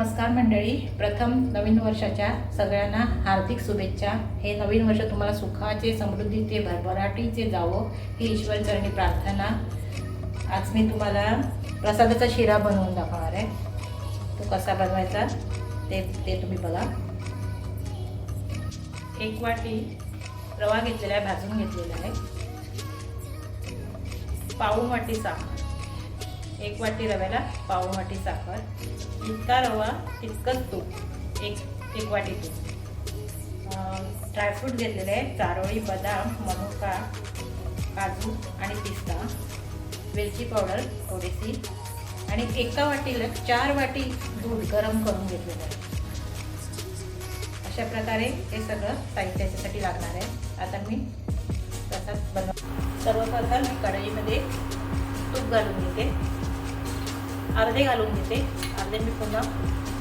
नमस्कार मंडळी. प्रथम नवीन वर्षाच्या सगळ्यांना हार्दिक शुभेच्छा. हे नवीन वर्ष तुम्हाला सुखाचे समृद्धीचे भरभराटीचे जावो ही ईश्वरचरणी प्रार्थना. आज मी तुम्हाला प्रसादाचा शिरा बनवून दाखवणार आहे. तो कसा बनवायचा ते ते तुम्ही बघा. एक वाटी रवा घेतलेला आहे भाजून घेतलेला आहे. पाऊण वाटी साखर. एक वाटी रव्याला पाववाटी वाटी साखर जितका रवा तितकंच तूप एक एक वाटी तूप. ड्रायफ्रूट घेतलेले आहे चारोळी बदाम मनुका काजू आणि पिस्ता वेलची पावडर थोडीशी आणि एका वाटीला चार वाटी दूध गरम करून घेतलेलं आहे. अशा प्रकारे हे सगळं साहित्य याच्यासाठी लागणार आहे. आता मी तसाच बनव सर्वप्रथम मी कढईमध्ये तूप घालून घेते. अर्धे घालून घेते. अर्धे मी पुन्हा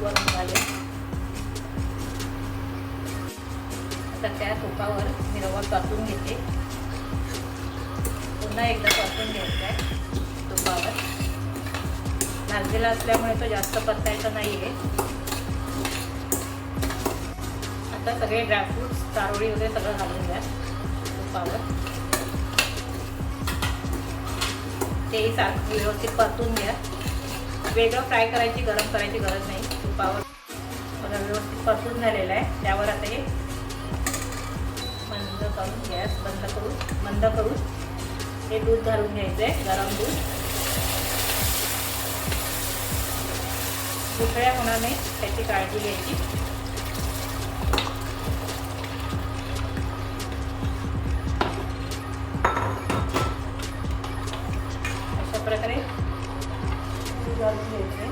वरून घाले आता त्या तुपावर मी रवा पासून घेते. पुन्हा एकदा पासून घ्यायचा आहे तुपावर भाजलेला असल्यामुळे तो जास्त परतायचा नाही आहे आता सगळे ड्रायफ्रूट्स चारोळी वगैरे सगळं घालून द्या तुपावर तेही सारखं व्यवस्थित परतून घ्या. वेगळं फ्राय करायची गरम करायची गरज नाही. तुपावर बघा व्यवस्थित परतून झालेलं आहे. त्यावर आता हे बंद करून गॅस बंद करून बंद करून हे दूध घालून घ्यायचं आहे गरम दूध. दुसऱ्या होणार नाही त्याची काळजी घ्यायची. घ्यायचे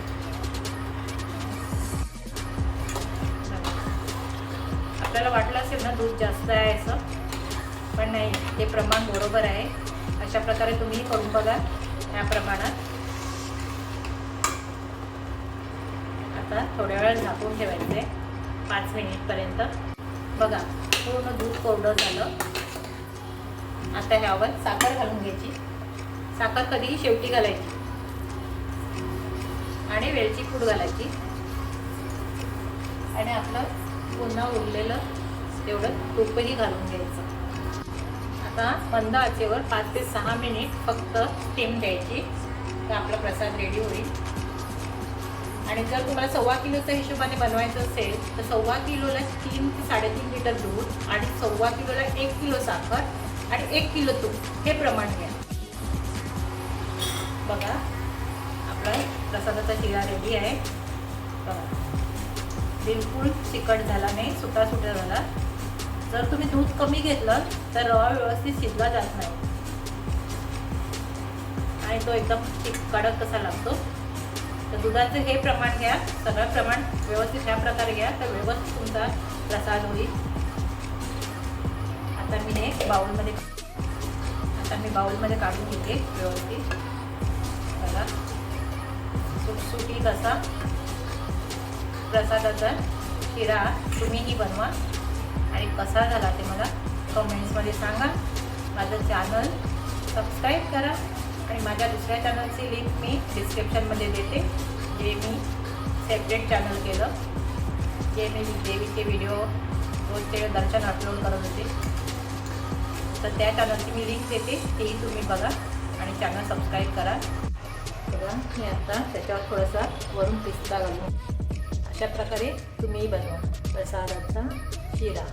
आपल्याला वाटलं असेल ना दूध जास्त आहे असं पण नाही ते प्रमाण बरोबर आहे. अशा प्रकारे तुम्ही करून बघा या प्रमाणात. आता थोड्या वेळ झाकून ठेवायचं आहे पाच मिनिटपर्यंत. बघा पूर्ण दूध कोरडं झालं. आता ह्यावर साखर घालून घ्यायची. साखर कधीही शेवटी घालायची. आणि वेलची पूड घालायची. आणि आपलं पुन्हा उरलेलं तेवढं तूपही घालून घ्यायचं. आता मंद आचेवर पाच ते सहा मिनिट फक्त स्टीम द्यायची. तर आपला प्रसाद रेडी होईल. आणि जर तुम्हाला सव्वा किलोच्या हिशोबाने बनवायचं असेल तर सव्वा किलोला तीन ते साडेतीन लिटर दूध आणि सव्वा किलोला एक किलो साखर आणि एक किलो तूप हे प्रमाण घ्या. बघा प्रसादाचा शिरा रेडी आहे. बिलकुल चिकट झाला नाही सुटा सुटा झाला. जर तुम्ही दूध कमी घेतलं तर रवा व्यवस्थित शिजला जात नाही. आणि तो एकदम कडक कसा लागतो? तर दुधाचं हे प्रमाण घ्या. सगळं प्रमाण व्यवस्थित ह्या प्रकारे घ्या. तर व्यवस्थित तुमचा प्रसाद होईल. आता मी हे बाउलमध्ये आता मी बाउलमध्ये काढून घेते व्यवस्थित. सुटी कसा? प्रसादाचा शिरा तुम्हीही बनवा. आणि कसा झाला ते मला कमेंट्समध्ये सांगा. माझं चॅनल सबस्क्राईब करा. आणि माझ्या दुसऱ्या चॅनलची लिंक मी डिस्क्रिप्शनमध्ये देते जे मी सेपरेट चॅनल केलं. जे मी देवीचे व्हिडिओ रोजचे दर्शन अपलोड करत होते. तर त्या चॅनलची मी लिंक देते तेही तुम्ही बघा. आणि चॅनल सबस्क्राईब करा. बघा मी आता त्याच्यावर थोडासा वरून पिस्ता घालू अशा प्रकारे तुम्ही बनवा. प्रसादाचा शिरा.